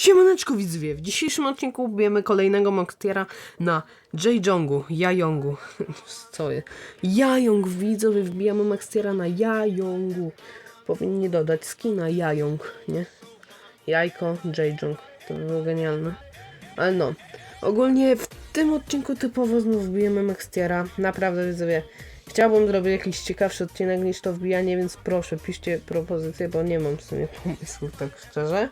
Siemaneczko widzowie, w dzisiejszym odcinku bijemy kolejnego Monktiera na Jajongu, Jajongu, co jest, Jajong widzowie, wbijamy Monktiera na Jajongu, powinni dodać skina Jajong, nie, Jajko, Jajong, to by było genialne, ale no, ogólnie w tym odcinku typowo znów wbijemy Monktiera, naprawdę widzowie, Chciałbym zrobić jakiś ciekawszy odcinek niż to wbijanie, więc proszę, piszcie propozycje, bo nie mam w sumie pomysłu, tak szczerze.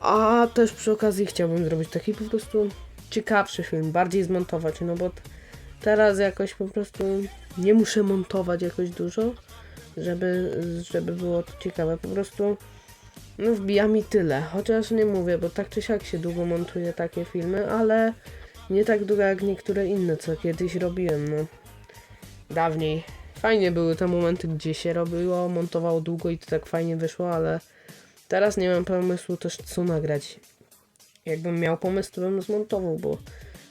A też przy okazji chciałbym zrobić taki po prostu ciekawszy film, bardziej zmontować, no bo teraz jakoś po prostu nie muszę montować jakoś dużo, żeby, żeby było to ciekawe. Po prostu no wbija mi tyle, chociaż nie mówię, bo tak czy siak się długo montuje takie filmy, ale nie tak długo jak niektóre inne, co kiedyś robiłem, no. Dawniej. Fajnie były te momenty, gdzie się robiło, montowało długo i to tak fajnie wyszło, ale Teraz nie mam pomysłu też co nagrać. Jakbym miał pomysł, to bym zmontował, bo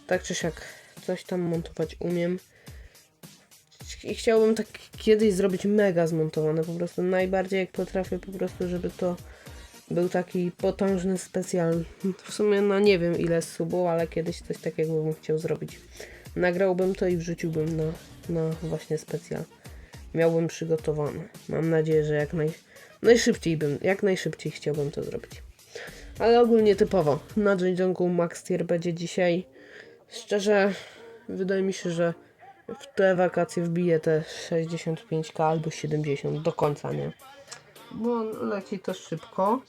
tak czy siak coś tam montować umiem. I chciałbym tak kiedyś zrobić mega zmontowane, po prostu najbardziej jak potrafię, po prostu żeby to był taki potężny specjal. W sumie no nie wiem ile subów, ale kiedyś coś takiego bym chciał zrobić. Nagrałbym to i wrzuciłbym na, na właśnie specjal. Miałbym przygotowane. Mam nadzieję, że jak naj, najszybciej bym, jak najszybciej chciałbym to zrobić. Ale ogólnie typowo. Na Jinjongu Max Tier będzie dzisiaj. Szczerze, wydaje mi się, że w te wakacje wbiję te 65k albo 70 do końca, nie? Bo leci to szybko.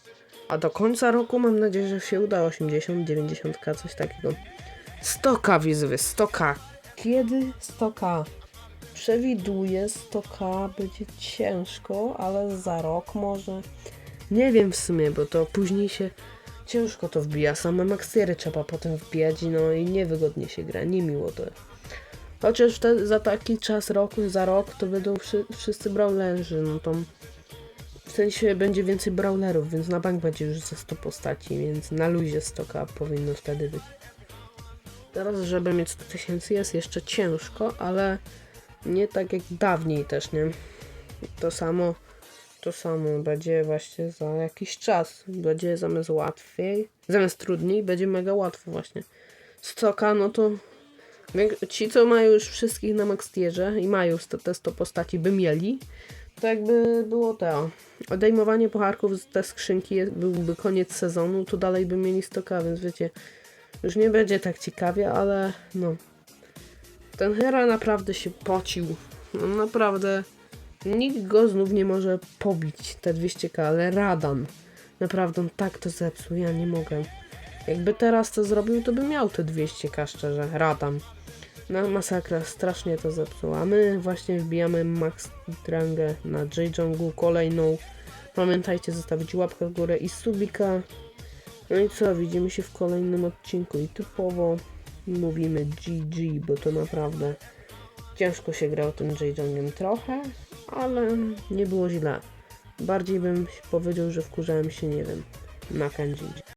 A do końca roku mam nadzieję, że się uda 80, 90k, coś takiego. 100k wizywy, 100k. Kiedy 100k? Przewiduję 100k będzie ciężko, ale za rok może. Nie wiem w sumie, bo to później się ciężko to wbija. Same maksiery trzeba potem wbijać, no i niewygodnie się gra, niemiło to. Chociaż te, za taki czas roku, za rok to będą wszy, wszyscy brawlerzy, no to w sensie będzie więcej brawlerów, więc na bank będzie już za 100 postaci, więc na luzie 100k powinno wtedy być. Teraz, żeby mieć 100 tysięcy jest jeszcze ciężko, ale nie tak jak dawniej też, nie? To samo, to samo będzie właśnie za jakiś czas. Będzie zamiast łatwiej, zamiast trudniej, będzie mega łatwo właśnie. Stoka, no to ci, co mają już wszystkich na max tierze i mają te 100 postaci, by mieli, to jakby było to. Odejmowanie pucharków z te skrzynki byłby koniec sezonu, to dalej by mieli stoka, więc wiecie, już nie będzie tak ciekawie, ale no. Ten Hera naprawdę się pocił. No, naprawdę. Nikt go znów nie może pobić, te 200k, ale Radan. Naprawdę on tak to zepsuł, ja nie mogę. Jakby teraz to zrobił, to by miał te 200k szczerze, Radan. No masakra, strasznie to zepsuł. A my właśnie wbijamy Max Drangę na J-Jongu kolejną. Pamiętajcie zostawić łapkę w górę i subika. No i co, widzimy się w kolejnym odcinku i typowo mówimy GG, bo to naprawdę ciężko się grało tym J-Jongiem trochę, ale nie było źle. Bardziej bym powiedział, że wkurzałem się, nie wiem, na Kanji.